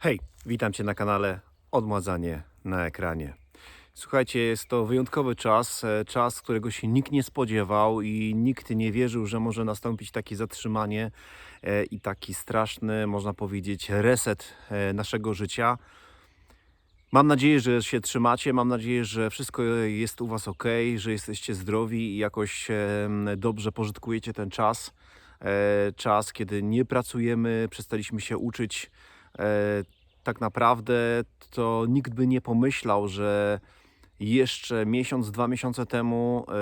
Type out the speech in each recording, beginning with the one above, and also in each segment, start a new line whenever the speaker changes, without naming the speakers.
Hej, witam Cię na kanale Odmładzanie na ekranie. Słuchajcie, jest to wyjątkowy czas, e, czas, którego się nikt nie spodziewał i nikt nie wierzył, że może nastąpić takie zatrzymanie e, i taki straszny, można powiedzieć, reset e, naszego życia. Mam nadzieję, że się trzymacie, mam nadzieję, że wszystko jest u Was ok, że jesteście zdrowi i jakoś dobrze pożytkujecie ten czas. Czas, kiedy nie pracujemy, przestaliśmy się uczyć. E, Tak naprawdę to nikt by nie pomyślał, że jeszcze miesiąc, dwa miesiące temu e,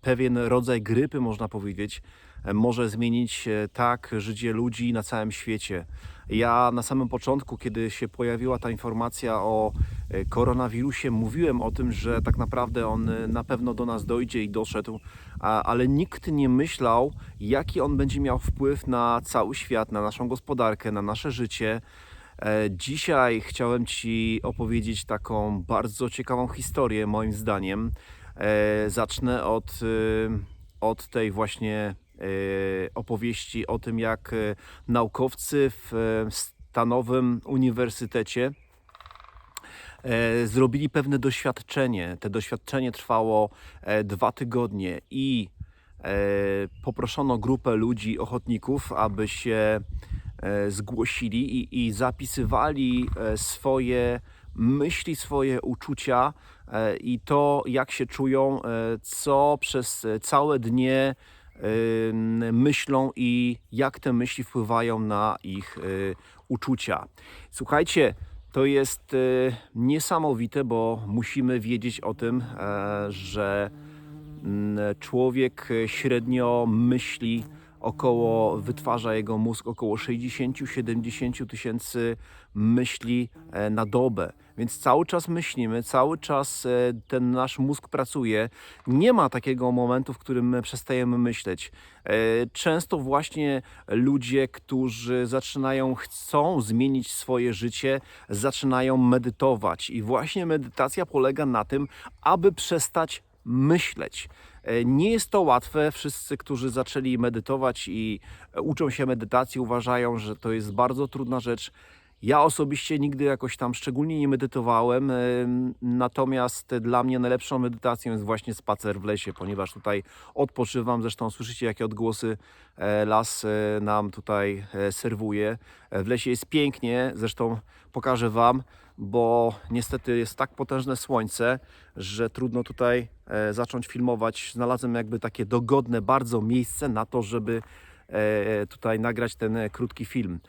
pewien rodzaj grypy, można powiedzieć, e, może zmienić tak życie ludzi na całym świecie. Ja na samym początku, kiedy się pojawiła ta informacja o e, koronawirusie, mówiłem o tym, że tak naprawdę on e, na pewno do nas dojdzie i doszedł, ale nikt nie myślał, jaki on będzie miał wpływ na cały świat, na naszą gospodarkę, na nasze życie. E, Dzisiaj chciałem Ci opowiedzieć taką bardzo ciekawą historię, moim zdaniem. Zacznę od, od tej właśnie opowieści o tym, jak e, naukowcy w e, Stanowym Uniwersytecie e, zrobili pewne doświadczenie. To doświadczenie trwało e, dwa tygodnie i e, poproszono grupę ludzi, ochotników, aby się e, zgłosili i, i zapisywali e, swoje myśli, swoje uczucia e, i to, jak się czują, e, co przez e, całe dnie e, myślą i jak te myśli wpływają na ich e, uczucia. Słuchajcie, to jest e, niesamowite, bo musimy wiedzieć o tym, e, że mm, człowiek e, średnio myśli około, wytwarza jego mózg około 60-70 tysięcy myśli e, na dobę. Więc cały czas myślimy, cały czas e, ten nasz mózg pracuje. Nie ma takiego momentu, w którym my przestajemy myśleć. E, Często właśnie ludzie, którzy zaczynają, chcą zmienić swoje życie, zaczynają medytować. I właśnie medytacja polega na tym, aby przestać myśleć. E, Nie jest to łatwe. Wszyscy, którzy zaczęli medytować i uczą się medytacji, uważają, że to jest bardzo trudna rzecz. Ja osobiście nigdy jakoś tam szczególnie nie medytowałem, natomiast dla mnie najlepszą medytacją jest właśnie spacer w lesie, ponieważ tutaj odpoczywam. Zresztą słyszycie, jakie odgłosy e, las e, nam tutaj e, serwuje. W lesie jest pięknie, zresztą pokażę Wam, bo niestety jest tak potężne słońce, że trudno tutaj zacząć filmować. Znalazłem jakby takie dogodne bardzo miejsce na to, żeby tutaj nagrać ten krótki film.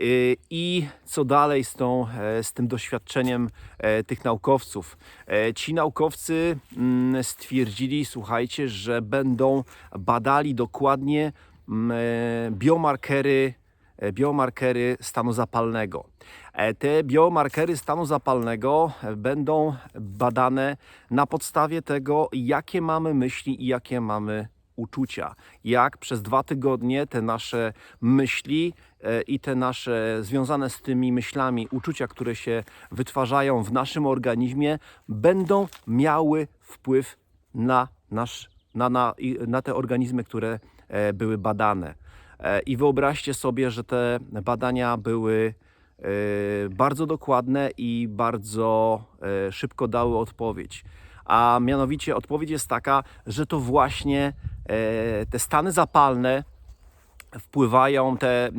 Y, I co dalej z, tą, e, z tym doświadczeniem e, tych naukowców? E, Ci naukowcy mm, stwierdzili, słuchajcie, że będą badali dokładnie mm, biomarkery, biomarkery stanu zapalnego. Te biomarkery stanu zapalnego będą badane na podstawie tego, jakie mamy myśli i jakie mamy uczucia. Jak przez dwa tygodnie te nasze myśli e, i te nasze związane z tymi myślami uczucia, które się wytwarzają w naszym organizmie, będą miały wpływ na, nasz, na, na, na te organizmy, które e, były badane. E, I wyobraźcie sobie, że te badania były bardzo dokładne i bardzo szybko dały odpowiedź. A mianowicie odpowiedź jest taka, że to właśnie te stany zapalne wpływają, te,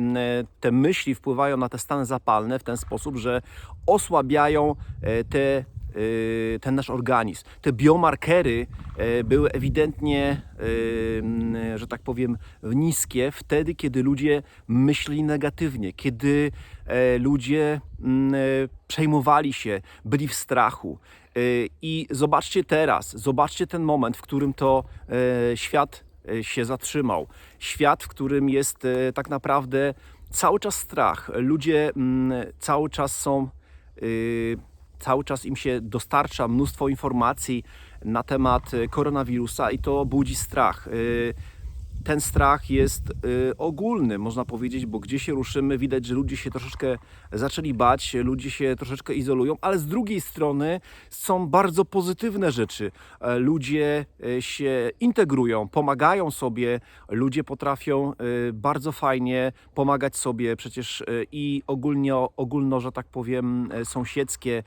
te myśli wpływają na te stany zapalne w ten sposób, że osłabiają e, te, e, ten nasz organizm. Te biomarkery e, były ewidentnie, e, że tak powiem, niskie wtedy, kiedy ludzie myśleli negatywnie, kiedy e, ludzie e, przejmowali się, byli w strachu. E, I zobaczcie teraz, zobaczcie ten moment, w którym to e, świat e, się zatrzymał. Świat, w którym jest tak naprawdę cały czas strach. Ludzie mm, cały czas są, cały czas im się dostarcza mnóstwo informacji na temat koronawirusa i to budzi strach. Ten strach jest y, ogólny, można powiedzieć, bo gdzie się ruszymy, widać, że ludzie się troszeczkę zaczęli bać, ludzie się troszeczkę izolują, ale z drugiej strony są bardzo pozytywne rzeczy. E, Ludzie e, się integrują, pomagają sobie, ludzie potrafią e, bardzo fajnie pomagać sobie, przecież i ogólnie, ogólno, że tak powiem, sąsiedzkie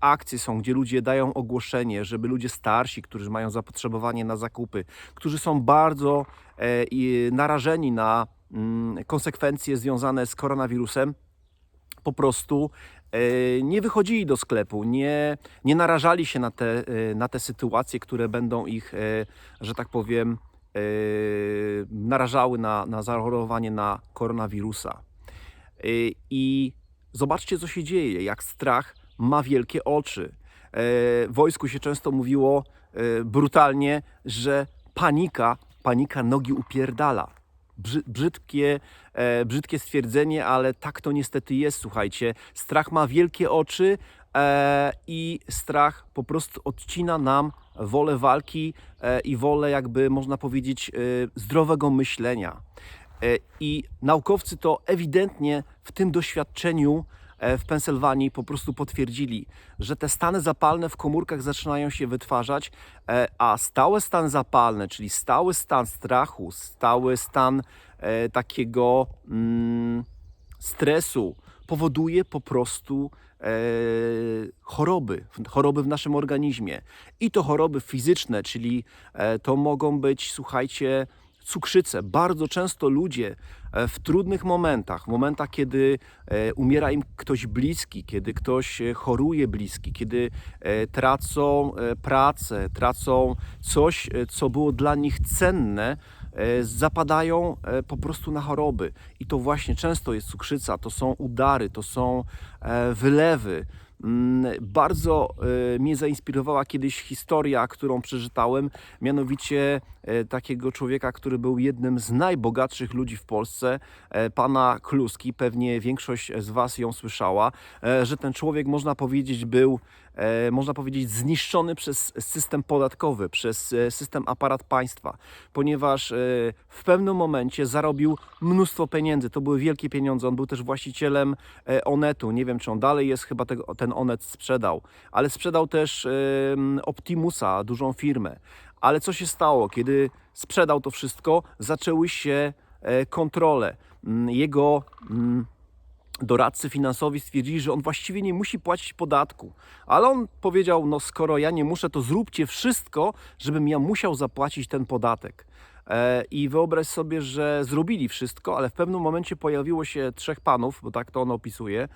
akcje są, gdzie ludzie dają ogłoszenie, żeby ludzie starsi, którzy mają zapotrzebowanie na zakupy, którzy są bardzo narażeni na mm, konsekwencje związane z koronawirusem, po prostu e, nie wychodzili do sklepu, nie, nie narażali się na te, e, na te sytuacje, które będą ich, e, że tak powiem, e, narażały na, na zachorowanie na koronawirusa. E, I zobaczcie, co się dzieje, jak strach ma wielkie oczy. E, W wojsku się często mówiło e, brutalnie, że panika, panika nogi upierdala. Brzy- Brzydkie, e, brzydkie stwierdzenie, ale tak to niestety jest, słuchajcie. Strach ma wielkie oczy e, i strach po prostu odcina nam wolę walki e, i wolę, jakby można powiedzieć, e, zdrowego myślenia. E, I naukowcy to ewidentnie w tym doświadczeniu w Pensylwanii po prostu potwierdzili, że te stany zapalne w komórkach zaczynają się wytwarzać, e, a stałe stany zapalne, czyli stały stan strachu, stały stan e, takiego mm, stresu, powoduje po prostu e, choroby, choroby w naszym organizmie. I to choroby fizyczne, czyli e, to mogą być, słuchajcie, cukrzycę. Bardzo często ludzie e, w trudnych momentach, w momentach, kiedy e, umiera im ktoś bliski, kiedy ktoś e, choruje bliski, kiedy tracą pracę, tracą coś, co było dla nich cenne, zapadają po prostu na choroby. I to właśnie często jest cukrzyca, to są udary, to są wylewy. Mm, Bardzo e, mnie zainspirowała kiedyś historia, którą przeczytałem, mianowicie e, takiego człowieka, który był jednym z najbogatszych ludzi w Polsce, e, pana Kluski. Pewnie większość z Was ją słyszała, e, że ten człowiek, można powiedzieć, był, można powiedzieć, zniszczony przez system podatkowy, przez e, system aparat państwa, ponieważ e, w pewnym momencie zarobił mnóstwo pieniędzy. To były wielkie pieniądze. On był też właścicielem e, Onetu. Nie wiem, czy on dalej jest, chyba ten Onet sprzedał, ale sprzedał też Optimusa, dużą firmę. Ale co się stało, kiedy sprzedał to wszystko? Zaczęły się e, kontrole. Jego doradcy finansowi stwierdzili, że on właściwie nie musi płacić podatku. Ale on powiedział, no skoro ja nie muszę, to zróbcie wszystko, żebym ja musiał zapłacić ten podatek. E, I wyobraź sobie, że zrobili wszystko, ale w pewnym momencie pojawiło się trzech panów, bo tak to on opisuje,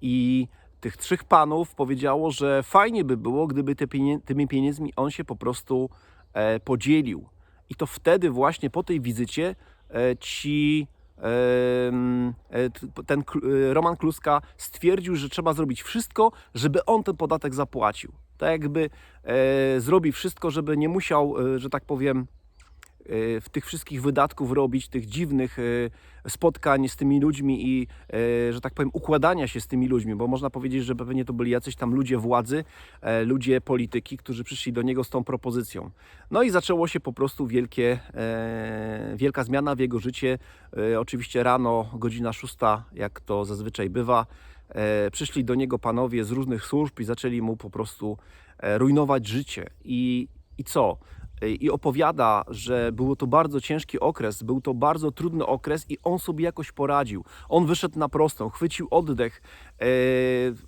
i tych trzech panów powiedziało, że fajnie by było, gdyby te tymi pieniędzmi on się po prostu e, podzielił. I to wtedy właśnie po tej wizycie e, ci ten Kl- e, Roman Kluska stwierdził, że trzeba zrobić wszystko, żeby on ten podatek zapłacił. Tak jakby e, zrobi wszystko, żeby nie musiał, e, że tak powiem, e, w tych wszystkich wydatków robić, tych dziwnych e, spotkań z tymi ludźmi i, e, że tak powiem, układania się z tymi ludźmi, bo można powiedzieć, że pewnie to byli jacyś tam ludzie władzy, e, ludzie polityki, którzy przyszli do niego z tą propozycją. No i zaczęło się po prostu wielkie, e, wielka zmiana w jego życie. E, oczywiście rano, godzina szósta, jak to zazwyczaj bywa, przyszli do niego panowie z różnych służb i zaczęli mu po prostu rujnować życie. I, i co? I opowiada, że był to bardzo ciężki okres, był to bardzo trudny okres i on sobie jakoś poradził. On wyszedł na prostą, chwycił oddech. E,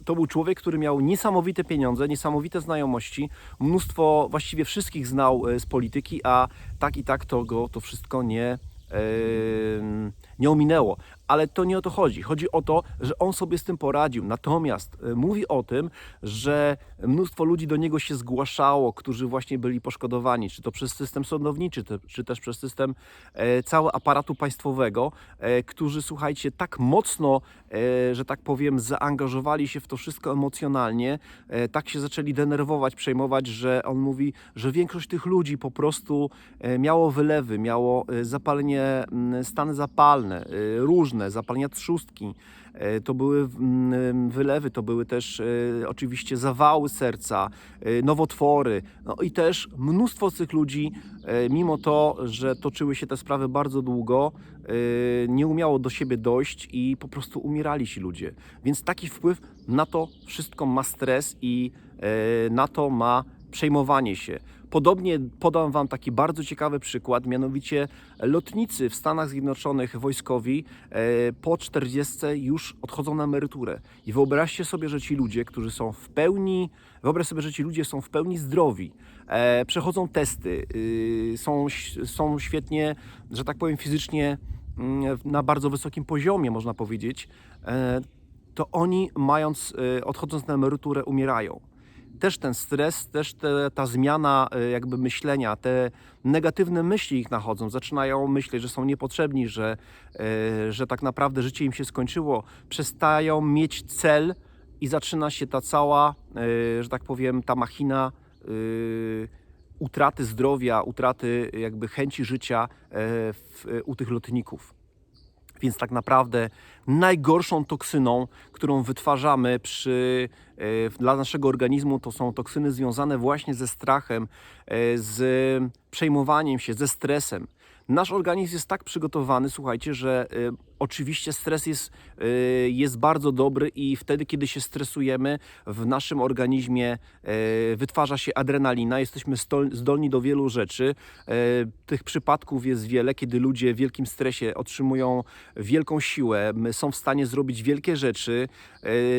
To był człowiek, który miał niesamowite pieniądze, niesamowite znajomości, mnóstwo, właściwie wszystkich znał e, z polityki, a tak i tak to go to wszystko nie, e, nie ominęło. Ale to nie o to chodzi. Chodzi o to, że on sobie z tym poradził. Natomiast e, mówi o tym, że mnóstwo ludzi do niego się zgłaszało, którzy właśnie byli poszkodowani, czy to przez system sądowniczy, czy też przez system e, całego aparatu państwowego, e, którzy, słuchajcie, tak mocno, e, że tak powiem, zaangażowali się w to wszystko emocjonalnie, e, tak się zaczęli denerwować, przejmować, że on mówi, że większość tych ludzi po prostu e, miało wylewy, miało e, zapalenie, m, stany zapalne, y, różne, zapalenia trzustki, y, to były mm, wylewy, to były też y, oczywiście zawały serca, y, nowotwory. No i też mnóstwo z tych ludzi, y, mimo to, że toczyły się te sprawy bardzo długo, y, nie umiało do siebie dojść i po prostu umierali ci ludzie. Więc taki wpływ na to wszystko ma stres i y, na to ma przejmowanie się. Podobnie podam Wam taki bardzo ciekawy przykład, mianowicie lotnicy w Stanach Zjednoczonych wojskowi e, po 40 już odchodzą na emeryturę. I wyobraźcie sobie, że ci ludzie, którzy są w pełni, wyobraź sobie, że ci ludzie są w pełni zdrowi, e, przechodzą testy, y, są, są świetnie, że tak powiem, fizycznie mm, na bardzo wysokim poziomie, można powiedzieć, e, to oni mając, e, odchodząc na emeryturę umierają też ten stres, też te, ta zmiana e, jakby myślenia, te negatywne myśli ich nachodzą, zaczynają myśleć, że są niepotrzebni, że, e, że tak naprawdę życie im się skończyło, przestają mieć cel i zaczyna się ta cała, e, że tak powiem, ta machina utraty zdrowia, utraty jakby chęci życia u tych lotników. Więc tak naprawdę najgorszą toksyną, którą wytwarzamy przy, e, dla naszego organizmu, to są toksyny związane właśnie ze strachem, e, z przejmowaniem się, ze stresem. Nasz organizm jest tak przygotowany, słuchajcie, że y, oczywiście stres jest, y, jest bardzo dobry i wtedy, kiedy się stresujemy, w naszym organizmie y, wytwarza się adrenalina, jesteśmy stol, zdolni do wielu rzeczy. Y, tych przypadków jest wiele, kiedy ludzie w wielkim stresie otrzymują wielką siłę, są w stanie zrobić wielkie rzeczy.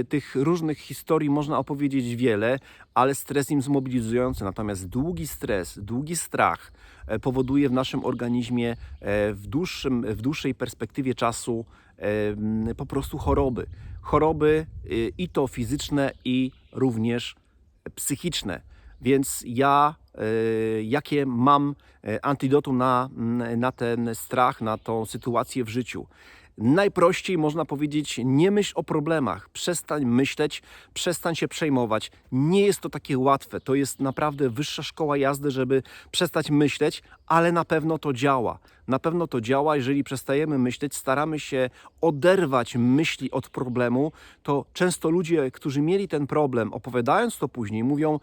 Y, tych różnych historii można opowiedzieć wiele, ale stres im zmobilizujący. Natomiast długi stres, długi strach powoduje w naszym organizmie e, w, dłuższym, w dłuższej perspektywie czasu e, po prostu choroby. Choroby i to fizyczne, i również psychiczne. Więc ja, jakie mam antidotum na, na ten strach, na tą sytuację w życiu? Najprościej można powiedzieć, nie myśl o problemach, przestań myśleć, przestań się przejmować. Nie jest to takie łatwe, to jest naprawdę wyższa szkoła jazdy, żeby przestać myśleć, ale na pewno to działa. Na pewno to działa, jeżeli przestajemy myśleć, staramy się oderwać myśli od problemu, to często ludzie, którzy mieli ten problem, opowiadając to później, mówią,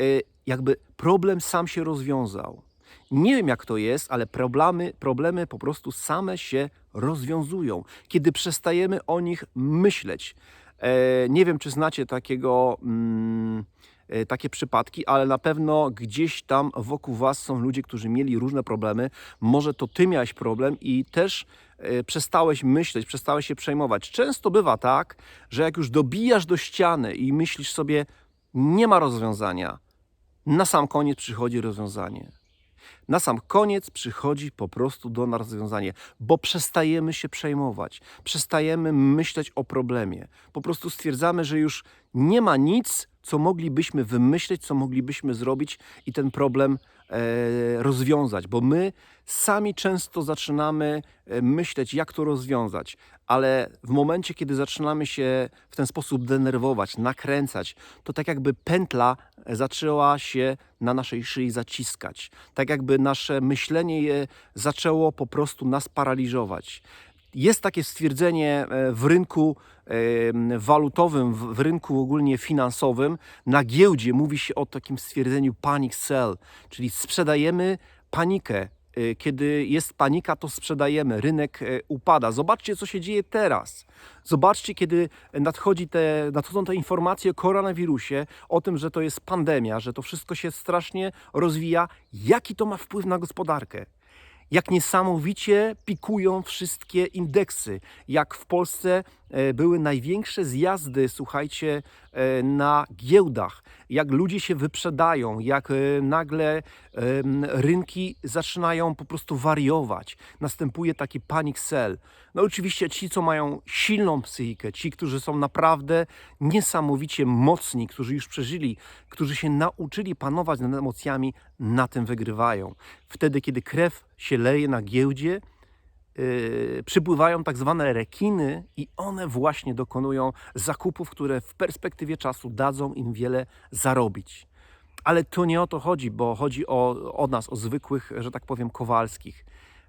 y, jakby problem sam się rozwiązał. Nie wiem jak to jest, ale problemy, problemy po prostu same się rozwiązują, kiedy przestajemy o nich myśleć. E, nie wiem, czy znacie takiego. Mm, e, takie przypadki, ale na pewno gdzieś tam wokół Was są ludzie, którzy mieli różne problemy. Może to Ty miałeś problem i też e, przestałeś myśleć, przestałeś się przejmować. Często bywa tak, że jak już dobijasz do ściany i myślisz sobie, nie ma rozwiązania, na sam koniec przychodzi rozwiązanie na sam koniec przychodzi po prostu do nas rozwiązanie, bo przestajemy się przejmować, przestajemy myśleć o problemie. Po prostu stwierdzamy, że już nie ma nic, co moglibyśmy wymyśleć, co moglibyśmy zrobić i ten problem e, rozwiązać, bo my sami często zaczynamy e, myśleć, jak to rozwiązać, ale w momencie, kiedy zaczynamy się w ten sposób denerwować, nakręcać, to tak jakby pętla zaczęła się na naszej szyi zaciskać, tak jakby nasze myślenie je zaczęło po prostu nas paraliżować. Jest takie stwierdzenie e, w rynku walutowym, w rynku ogólnie finansowym, na giełdzie mówi się o takim stwierdzeniu panic sell, czyli sprzedajemy panikę. E, kiedy jest panika, to sprzedajemy, rynek e, upada. Zobaczcie, co się dzieje teraz. Zobaczcie, kiedy nadchodzi te, nadchodzą te informacje o koronawirusie, o tym, że to jest pandemia, że to wszystko się strasznie rozwija. Jaki to ma wpływ na gospodarkę? jak niesamowicie pikują wszystkie indeksy, jak w Polsce były największe zjazdy, słuchajcie, e, na giełdach, jak ludzie się wyprzedają, jak e, nagle rynki zaczynają po prostu wariować. Następuje taki panic sell. No oczywiście ci, co mają silną psychikę, ci, którzy są naprawdę niesamowicie mocni, którzy już przeżyli, którzy się nauczyli panować nad emocjami, na tym wygrywają. Wtedy, kiedy krew się leje na giełdzie, Yy, przypływają tak zwane rekiny i one właśnie dokonują zakupów, które w perspektywie czasu dadzą im wiele zarobić. Ale to nie o to chodzi, bo chodzi o, o nas, o zwykłych, że tak powiem, kowalskich.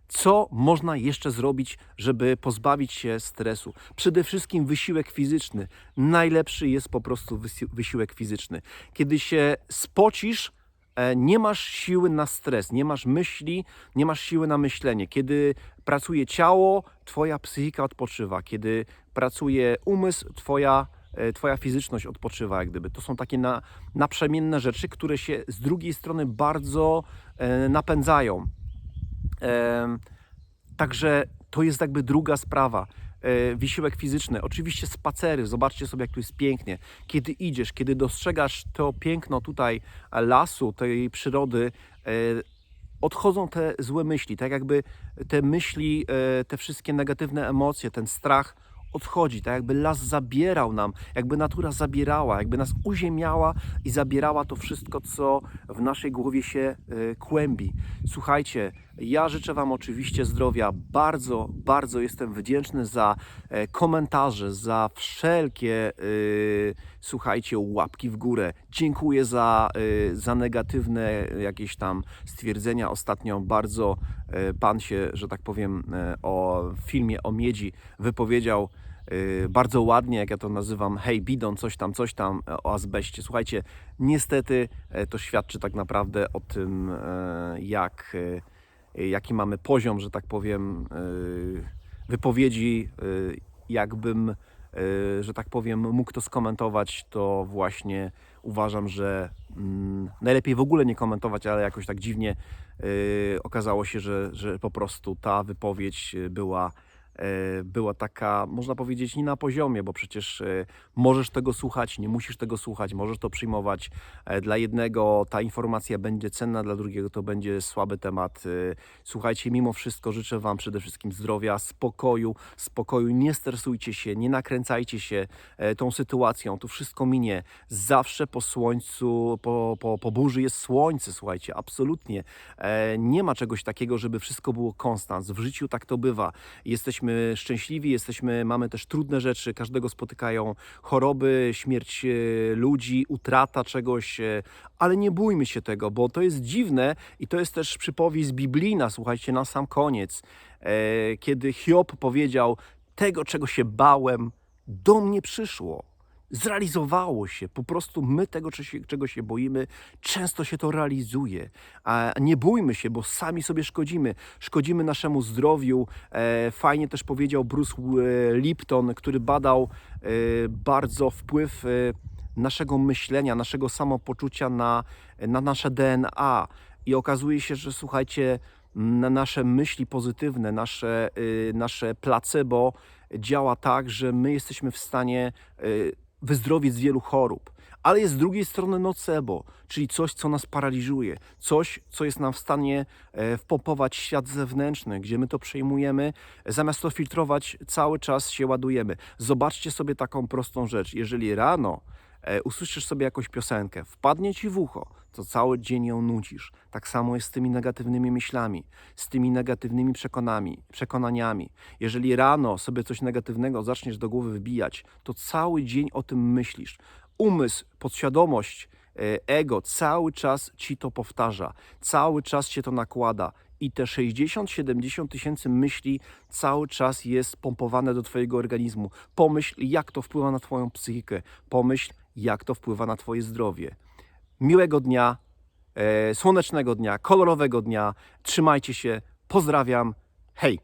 Co można jeszcze zrobić, żeby pozbawić się stresu? Przede wszystkim wysiłek fizyczny. Najlepszy jest po prostu wysi- wysiłek fizyczny. Kiedy się spocisz, nie masz siły na stres, nie masz myśli, nie masz siły na myślenie. Kiedy pracuje ciało, twoja psychika odpoczywa. Kiedy pracuje umysł, twoja, e, twoja fizyczność odpoczywa, jak gdyby. To są takie na, naprzemienne rzeczy, które się z drugiej strony bardzo e, napędzają. Em, Także to jest jakby druga sprawa. E, Wysiłek fizyczny, oczywiście spacery, zobaczcie sobie, jak tu jest pięknie. Kiedy idziesz, kiedy dostrzegasz to piękno tutaj lasu, tej przyrody, e, odchodzą te złe myśli, tak jakby te myśli, e, te wszystkie negatywne emocje, ten strach odchodzi, tak jakby las zabierał nam, jakby natura zabierała, jakby nas uziemiała i zabierała to wszystko, co w naszej głowie się kłębi. Słuchajcie, ja życzę Wam oczywiście zdrowia. Bardzo, bardzo jestem wdzięczny za e, komentarze, za wszelkie, e, słuchajcie, łapki w górę. Dziękuję za, e, za negatywne jakieś tam stwierdzenia. Ostatnio bardzo e, Pan się, że tak powiem, e, o filmie o miedzi wypowiedział e, bardzo ładnie, jak ja to nazywam, hej bidon, coś tam, coś tam o azbeście. Słuchajcie, niestety to świadczy tak naprawdę o tym, jak, jaki mamy poziom, że tak powiem, e, wypowiedzi, e, jakbym, że tak powiem, mógł to skomentować, to właśnie uważam, że mm, najlepiej w ogóle nie komentować, ale jakoś tak dziwnie okazało się, że, że po prostu ta wypowiedź była była taka, można powiedzieć, nie na poziomie, bo przecież e, możesz tego słuchać, nie musisz tego słuchać, możesz to przyjmować. E, Dla jednego ta informacja będzie cenna, dla drugiego to będzie słaby temat. E, Słuchajcie, mimo wszystko życzę Wam przede wszystkim zdrowia, spokoju, spokoju, nie stresujcie się, nie nakręcajcie się e, tą sytuacją, to wszystko minie. Zawsze po słońcu, po, po, po burzy jest słońce, słuchajcie, absolutnie. E, Nie ma czegoś takiego, żeby wszystko było konstans. W życiu tak to bywa. Jesteśmy szczęśliwi, jesteśmy, mamy też trudne rzeczy, każdego spotykają choroby, śmierć e, ludzi, utrata czegoś, e, ale nie bójmy się tego, bo to jest dziwne i to jest też przypowieść biblijna, słuchajcie, na sam koniec, e, kiedy Hiob powiedział, tego czego się bałem, do mnie przyszło. Zrealizowało się. Po prostu my tego, czego się boimy, często się to realizuje. A nie bójmy się, bo sami sobie szkodzimy. Szkodzimy naszemu zdrowiu. E, fajnie też powiedział Bruce e, Lipton, który badał e, bardzo wpływ naszego myślenia, naszego samopoczucia na, na nasze DNA. I okazuje się, że słuchajcie, na nasze myśli pozytywne, nasze, y, nasze placebo działa tak, że my jesteśmy w stanie wyzdrowieć z wielu chorób. Ale jest z drugiej strony nocebo, czyli coś, co nas paraliżuje, coś, co jest nam w stanie e, wpompować świat zewnętrzny, gdzie my to przejmujemy, zamiast to filtrować, cały czas się ładujemy. Zobaczcie sobie taką prostą rzecz. Jeżeli rano usłyszysz sobie jakąś piosenkę, wpadnie ci w ucho, to cały dzień ją nudzisz. Tak samo jest z tymi negatywnymi myślami, z tymi negatywnymi przekonami, przekonaniami. Jeżeli rano sobie coś negatywnego zaczniesz do głowy wbijać, to cały dzień o tym myślisz. Umysł, podświadomość, e, ego cały czas ci to powtarza, cały czas się to nakłada. I te 60-70 tysięcy myśli cały czas jest pompowane do Twojego organizmu. Pomyśl, jak to wpływa na Twoją psychikę. Pomyśl, jak to wpływa na Twoje zdrowie. Miłego dnia, e, słonecznego dnia, kolorowego dnia. Trzymajcie się. Pozdrawiam. Hej!